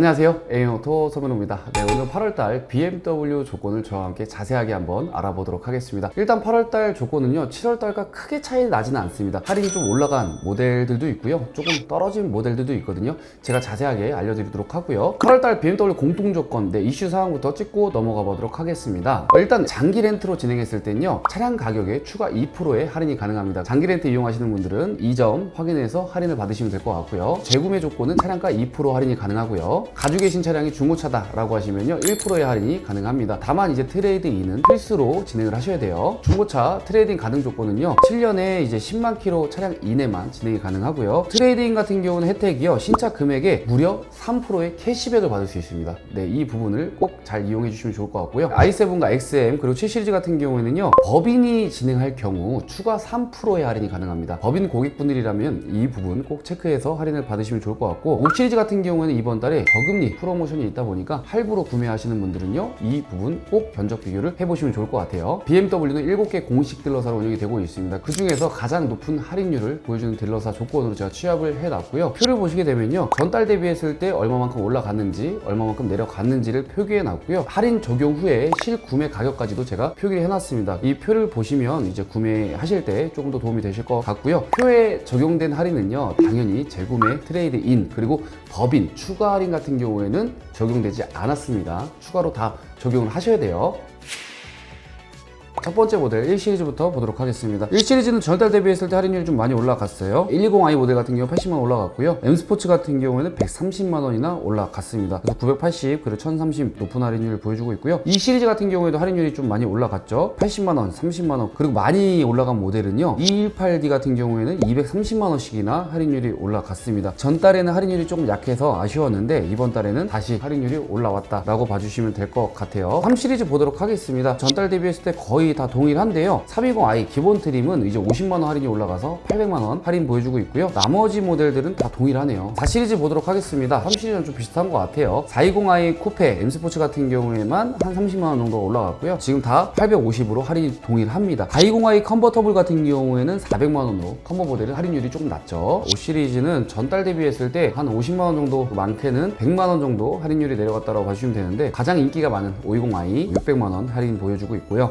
안녕하세요. 에이오토 서men호입니다. 네, 오늘 8월달 BMW 조건을 저와 함께 자세하게 한번 알아보도록 하겠습니다. 일단 8월달 조건은요, 7월달과 크게 차이 나지는 않습니다. 할인이 좀 올라간 모델들도 있고요, 조금 떨어진 모델들도 있거든요. 제가 자세하게 알려드리도록 하고요. 8월달 BMW 공통 조건, 네, 이슈 사항부터 찍고 넘어가 보도록 하겠습니다. 어, 일단 장기 렌트로 진행했을 땐요, 차량 가격에 추가 2%의 할인이 가능합니다. 장기 렌트 이용하시는 분들은 이 점 확인해서 할인을 받으시면 될 것 같고요. 재구매 조건은 차량가 2% 할인이 가능하고요. 가지고 계신 차량이 중고차다라고 하시면요 1%의 할인이 가능합니다. 다만 이제 트레이드인은 필수로 진행을 하셔야 돼요. 중고차 트레이딩 가능 조건은요 7년에 이제 10만 킬로 차량 이내만 진행이 가능하고요. 트레이딩 같은 경우는 혜택이요 신차 금액에 무려 3%의 캐시백을 받을 수 있습니다. 네, 이 부분을 꼭 잘 이용해 주시면 좋을 것 같고요. i7과 XM 그리고 7 시리즈 같은 경우에는요 법인이 진행할 경우 추가 3%의 할인이 가능합니다. 법인 고객분들이라면 이 부분 꼭 체크해서 할인을 받으시면 좋을 것 같고 5 시리즈 같은 경우에는 이번 달에 저금리 프로모션이 있다 보니까 할부로 구매하시는 분들은요 이 부분 꼭 견적 비교를 해보시면 좋을 것 같아요. BMW는 7개 공식 딜러사로 운영이 되고 있습니다. 그 중에서 가장 높은 할인율을 보여주는 딜러사 조건으로 제가 취합을 해놨고요. 표를 보시게 되면요 전달 대비했을 때 얼마만큼 올라갔는지 얼마만큼 내려갔는지를 표기해 놨고요. 할인 적용 후에 실구매 가격까지도 제가 표기를 해놨습니다. 이 표를 보시면 이제 구매하실 때 조금 더 도움이 되실 것 같고요. 표에 적용된 할인은요 당연히 재구매, 트레이드인 그리고 법인 추가 할인 같은 경우에는 적용되지 않았습니다. 추가로 다 적용을 하셔야 돼요. 첫 번째 모델 1시리즈부터 보도록 하겠습니다. 1시리즈는 전달 대비했을 때 할인율이 좀 많이 올라갔어요. 120i 모델 같은 경우 80만 올라갔고요. M 스포츠 같은 경우에는 130만 원이나 올라갔습니다. 그래서 980 그리고 1030 높은 할인율을 보여주고 있고요. 이 시리즈 같은 경우에도 할인율이 좀 많이 올라갔죠. 80만 원, 30만 원 그리고 많이 올라간 모델은요. 218D 같은 경우에는 230만 원씩이나 할인율이 올라갔습니다. 전달에는 할인율이 조금 약해서 아쉬웠는데 이번 달에는 다시 할인율이 올라왔다 라고 봐주시면 될 것 같아요. 3 시리즈 보도록 하겠습니다. 전달 대비했을 때 거의 다 동일한데요. 320i 기본 트림은 이제 50만 원 할인이 올라가서 800만 원 할인 보여주고 있고요. 나머지 모델들은 다 동일하네요. 4 시리즈 보도록 하겠습니다. 3 시리즈는 좀 비슷한 것 같아요. 420i 쿠페 M 스포츠 같은 경우에만 한 30만 원 정도 올라갔고요. 지금 다 850으로 할인이 동일합니다. 420i 컨버터블 같은 경우에는 400만 원으로 컨버 모델은 할인율이 조금 낮죠. 5 시리즈는 전달 대비했을 때 한 50만 원 정도 많게는 100만 원 정도 할인율이 내려갔다고 봐주시면 되는데 가장 인기가 많은 520i 600만 원 할인 보여주고 있고요.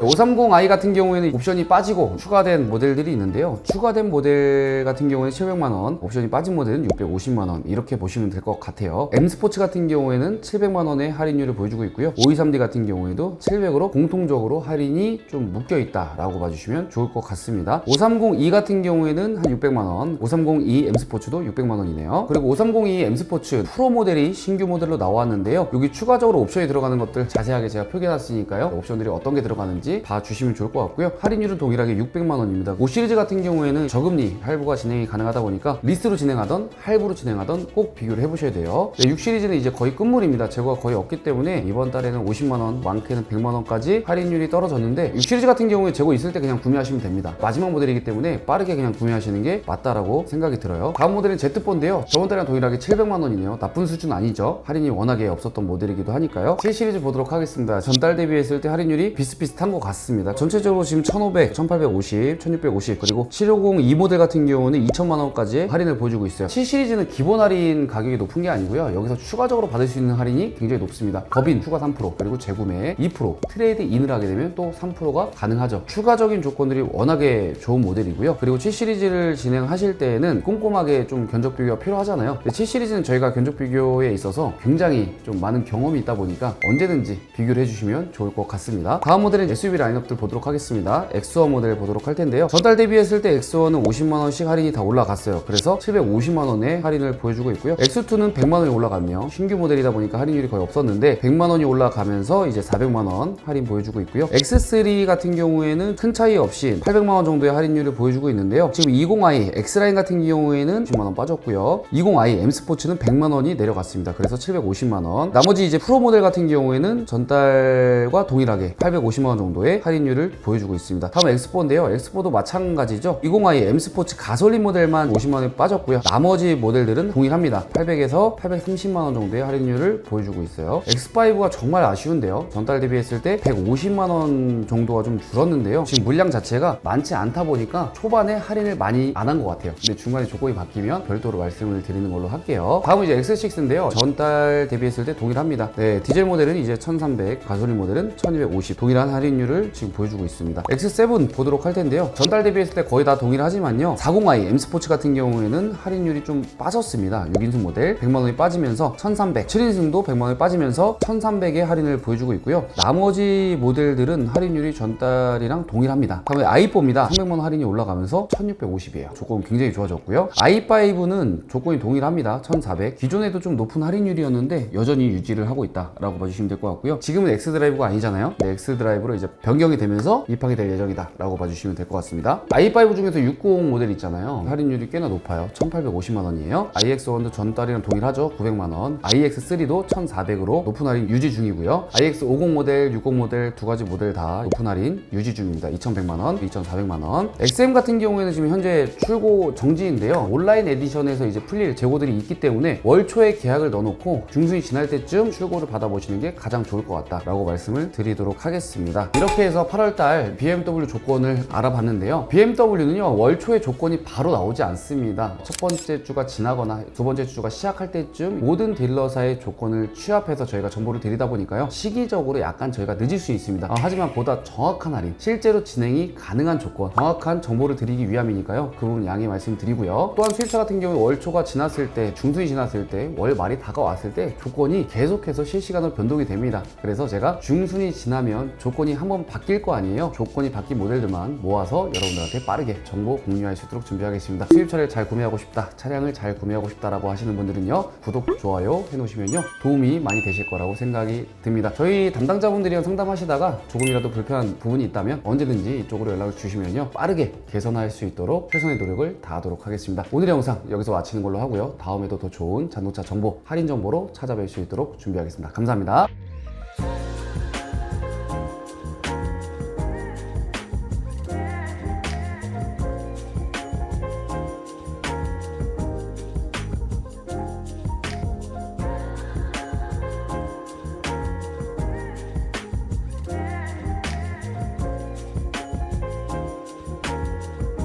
530i 같은 경우에는 옵션이 빠지고 추가된 모델들이 있는데요. 추가된 모델 같은 경우에는 700만 원, 옵션이 빠진 모델은 650만 원 이렇게 보시면 될 것 같아요. M 스포츠 같은 경우에는 700만 원의 할인율을 보여주고 있고요. 523D 같은 경우에도 700으로 공통적으로 할인이 좀 묶여 있다라고 봐주시면 좋을 것 같습니다. 530E 같은 경우에는 한 600만 원, 530E M 스포츠도 600만 원이네요. 그리고 530E M 스포츠 프로 모델이 신규 모델로 나왔는데요. 여기 추가적으로 옵션이 들어가는 것들 자세하게 제가 표기해놨으니까요. 옵션들이 어떤 게 들어가는지 봐주 시면 좋을 것 같고요. 할인율은 동일하게 600만 원입니다. 5 시리즈 같은 경우에는 저금리 할부가 진행이 가능하다 보니까 리스로 진행하던 할부로 진행하던 꼭 비교를 해보셔야 돼요. 네, 6 시리즈는 이제 거의 끝물입니다. 재고가 거의 없기 때문에 이번 달에는 50만 원, 많게는 100만 원까지 할인율이 떨어졌는데 6 시리즈 같은 경우에 재고 있을 때 그냥 구매하시면 됩니다. 마지막 모델이기 때문에 빠르게 그냥 구매하시는 게 맞다라고 생각이 들어요. 다음 모델은 Z4인데요. 저번 달이랑 동일하게 700만 원이네요. 나쁜 수준 아니죠. 할인이 워낙에 없었던 모델이기도 하니까요. 7 시리즈 보도록 하겠습니다. 전달 대비했을 때 할인율이 비슷비슷한 것 같습니다. 전체적으로 지금 1500, 1850, 1650 그리고 750이 모델 같은 경우는 2천만 원까지 할인을 보여주고 있어요. 7 시리즈는 기본 할인 가격이 높은 게 아니고요. 여기서 추가적으로 받을 수 있는 할인이 굉장히 높습니다. 법인 추가 3%, 그리고 재구매 2%, 트레이드 인을 하게 되면 또 3%가 가능하죠. 추가적인 조건들이 워낙에 좋은 모델이고요. 그리고 7 시리즈를 진행하실 때에는 꼼꼼하게 좀 견적 비교가 필요하잖아요. 근데 7 시리즈는 저희가 견적 비교에 있어서 굉장히 좀 많은 경험이 있다 보니까 언제든지 비교를 해주시면 좋을 것 같습니다. 다음 모델은 SUV 라인업들 보도록 하겠습니다. 엑스어 모델 보도록 할 텐데요. 전달 대비했을 때 엑스어는 50만 원씩 할인이 다 올라갔어요. 그래서 750만 원의 할인을 보여주고 있고요. X2는 100만 원이 올라갔네요. 신규 모델이다 보니까 할인율이 거의 없었는데 100만 원이 올라가면서 이제 400만 원 할인 보여주고 있고요. X3 같은 경우에는 큰 차이 없이 800만 원 정도의 할인율을 보여주고 있는데요. 지금 20i X라인 같은 경우에는 10만 원 빠졌고요. 20i M 스포츠는 100만 원이 내려갔습니다. 그래서 750만 원. 나머지 이제 프로 모델 같은 경우에는 전달과 동일하게 850만 원 정도의 할인율 할인율을 보여주고 있습니다. 다음 엑스포인데요. 엑스포도 마찬가지죠. 20i M 스포츠 가솔린 모델만 50만 원에 빠졌고요. 나머지 모델들은 동일합니다. 800에서 830만 원 정도의 할인율을 보여주고 있어요. X5가 정말 아쉬운데요. 전달 대비했을 때 150만 원 정도가 좀 줄었는데요. 지금 물량 자체가 많지 않다 보니까 초반에 할인을 많이 안 한 것 같아요. 근데 중간에 조건이 바뀌면 별도로 말씀을 드리는 걸로 할게요. 다음은 이제 X6인데요. 전달 대비했을 때 동일합니다. 네, 디젤 모델은 이제 1300, 가솔린 모델은 1250 동일한 할인율을 지금 보여주고 있습니다. X7 보도록 할 텐데요. 전달 대비했을 때 거의 다 동일하지만요. 40i M 스포츠 같은 경우에는 할인율이 좀 빠졌습니다. 6인승 모델 100만 원이 빠지면서 1300, 7인승도 100만 원이 빠지면서 1300의 할인을 보여주고 있고요. 나머지 모델들은 할인율이 전달이랑 동일합니다. 다음에 i4입니다. 300만 원 할인이 올라가면서 1650이에요. 조건 굉장히 좋아졌고요. i5는 조건이 동일합니다. 1400. 기존에도 좀 높은 할인율이었는데 여전히 유지를 하고 있다라고 봐주시면 될 것 같고요. 지금은 X 드라이브가 아니잖아요. 네, X 드라이브로 이제 변경이 되면서 입항이 될 예정이다라고 봐주시면 될 것 같습니다. i5 중에서 60 모델 있잖아요. 할인율이 꽤나 높아요. 1850만 원이에요. iX1도 전달이랑 동일하죠. 900만 원. iX3도 1400으로 높은 할인 유지 중이고요. iX50 모델, 60 모델 두 가지 모델 다 높은 할인 유지 중입니다. 2100만 원, 2400만 원. XM 같은 경우에는 지금 현재 출고 정지인데요. 온라인 에디션에서 이제 풀릴 재고들이 있기 때문에 월 초에 계약을 넣어놓고 중순이 지날 때쯤 출고를 받아보시는 게 가장 좋을 것 같다라고 말씀을 드리도록 하겠습니다. 이렇게 해서 8월달 BMW 조건을 알아봤는데요. BMW는요 월 초에 조건이 바로 나오지 않습니다. 첫 번째 주가 지나거나 두 번째 주가 시작할 때쯤 모든 딜러사의 조건을 취합해서 저희가 정보를 드리다 보니까요 시기적으로 약간 저희가 늦을 수 있습니다. 아, 하지만 보다 정확한 할인, 실제로 진행이 가능한 조건, 정확한 정보를 드리기 위함이니까요 그 부분 양해 말씀드리고요. 또한 수입차 같은 경우 월 초가 지났을 때, 중순이 지났을 때, 월 말이 다가왔을 때 조건이 계속해서 실시간으로 변동이 됩니다. 그래서 제가 중순이 지나면 조건이 한번 바뀔 거 아니에요. 조건이 바뀐 모델들만 모아서 여러분들한테 빠르게 정보 공유할 수 있도록 준비하겠습니다. 수입차를 잘 구매하고 싶다, 차량을 잘 구매하고 싶다라고 하시는 분들은요 구독, 좋아요 해놓으시면요 도움이 많이 되실 거라고 생각이 듭니다. 저희 담당자분들이랑 상담하시다가 조금이라도 불편한 부분이 있다면 언제든지 이쪽으로 연락을 주시면요 빠르게 개선할 수 있도록 최선의 노력을 다하도록 하겠습니다. 오늘의 영상 여기서 마치는 걸로 하고요. 다음에도 더 좋은 자동차 정보, 할인 정보로 찾아뵐 수 있도록 준비하겠습니다. 감사합니다.